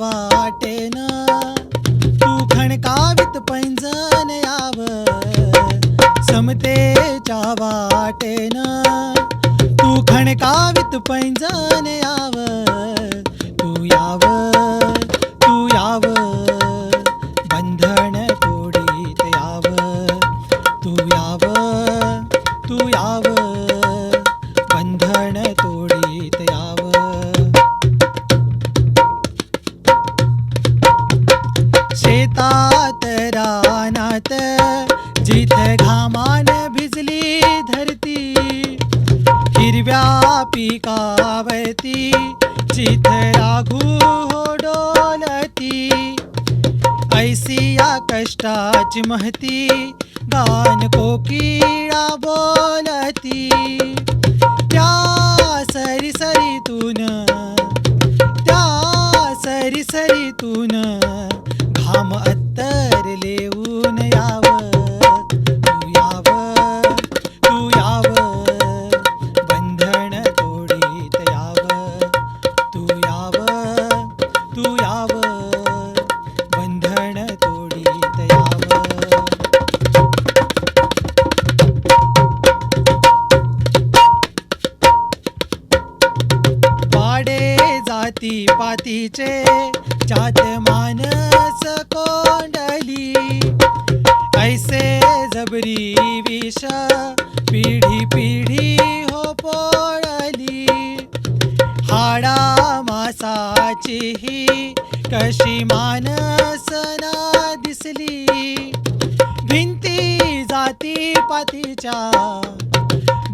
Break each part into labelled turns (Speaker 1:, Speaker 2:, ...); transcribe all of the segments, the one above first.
Speaker 1: वाटेन. तू खणकावित पैंजन याव समतेच्या वाटेन. तू खणकावित पैंजन याव तू याव तू याव बंधन तोडीत याव तू याव तू याव शेतात रानात जिथे घामान भिजली धरती हिरव्या पिकावरती जिथे राघू डोलती ऐसी या कष्टाची महती गान कोकिळा बोलती. त्या जाती पातीचे जात मानस कोंडली. ऐसे जबरी विष पिढी पिढी हो पोळली. हाडा मासाची ही कशी मानस ना दिसली. भिंती जाती पातीच्या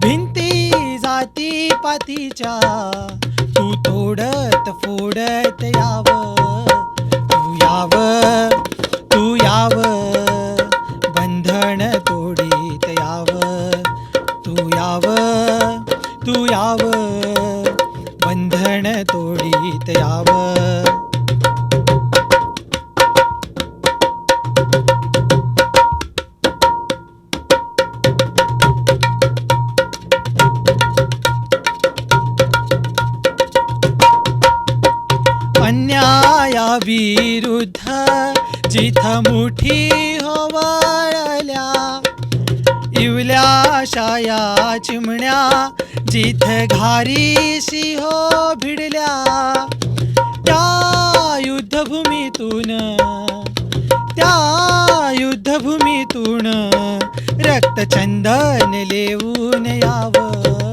Speaker 1: भिंती जाती पातीच्या. तोडत फोडत याव. तू याव तू याव. बंधन तोडीत याव. तू याव तू याव. बंधन तोडीत याव. अविरुद्ध जिथं मुठी होवाळल्या इवल्या शाया चिमण्या जिथ घारी हो भिडल्या. त्या युद्धभूमीतून त्या युद्धभूमीतून रक्तचंदन लेवून यावं.